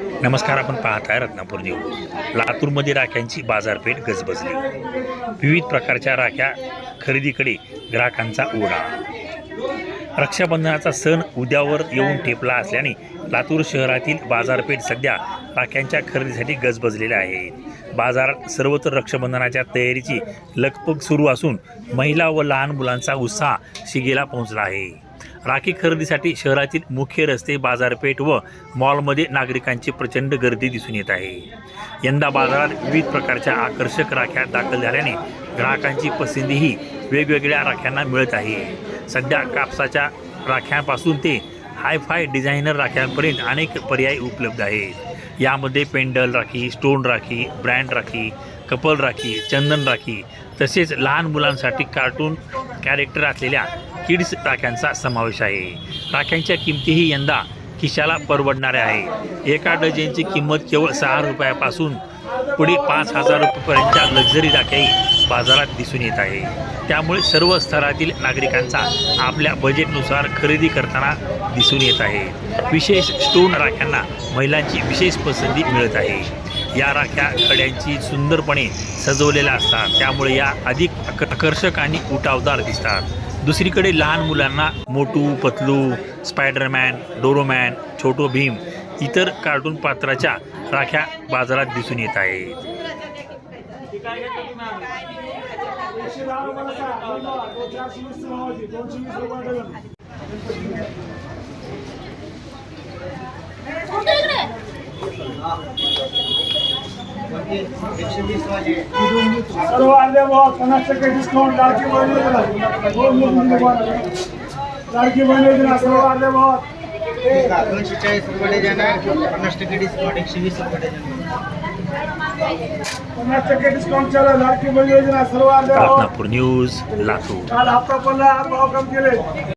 नमस्कार आपण पाहत आहे रत्नापूर देऊ लातूरमध्ये राख्यांची बाजारपेठ गजबजली. विविध प्रकारच्या राख्या खरेदीकडे ग्राहकांचा ओढा रक्षाबंधनाचा सण उद्यावर येऊन ठेपला असल्याने लातूर शहरातील बाजारपेठ सध्या राख्यांच्या खरेदीसाठी गजबजलेल्या आहेत. बाजारात सर्वत्र रक्षाबंधनाच्या तयारीची लगपग सुरू असून महिला व लहान मुलांचा उत्साह शिगेला पोहोचला आहे. राखी खरेदीसाठी शहरातील मुख्य रस्ते बाजारपेठ व मॉलमध्ये नागरिकांची प्रचंड गर्दी दिसून येत आहे. यंदा बाजारात विविध प्रकारच्या आकर्षक राख्या दाखल झाल्याने ग्राहकांची पसंतीही वेगवेगळ्या राख्यांना मिळत आहे. सध्या कापसाच्या राख्यांपासून ते हायफाय डिझायनर राख्यांपर्यंत अनेक पर्याय उपलब्ध आहेत. यामध्ये pendant rakhi stone rakhi brand rakhi couple rakhi चंदन राखी तसेच लहान मुलांसाठी कार्टून कॅरेक्टर असलेल्या किड्स राख्यांचा समावेश आहे. राख्यांच्या किमतीही यंदा खिशाला परवडणाऱ्या आहे एका डझनची किंमत केवळ सहा रुपयापासून पुढे पाच हजार रुपयेपर्यंतच्या लक्झरी राख्याही बाजारात दिसून येत आहे. त्यामुळे सर्व स्तरातील नागरिकांचा आपल्या बजेटनुसार खरेदी करताना दिसून येत आहे. विशेष स्टोन राख्यांना महिलांची विशेष पसंती मिळत आहे. या राख्या खड्यांची सुंदरपणे सजवलेल्या असतात. त्यामुळे या अधिक आकर्षक आणि उठावदार दिसतात. दुसरीकडे लहान मुलांना मोटू पतलू स्पायडरमॅन डोरोमॅन छोटो भीम इतर कार्टून पात्राच्या राख्या बाजारात दिसून येत आहेत. सर्व अर्ध्या पन्नास टक्के डिस्काउंट लाडकी बहीण बहीण. लाडकी बहीण योजना सर्व अर्ध्या भावात दोनशे चाळीस रुपये डझन आहे पन्नास टक्के डिस्काउंट एकशे वीस रुपये पन्नास टक्के डिस्काउंट चालू लाडकी बहीण योजना सर्व अर्ध्या न्यूज लातूर. काल हप्ता पडला आज भाव कम केले.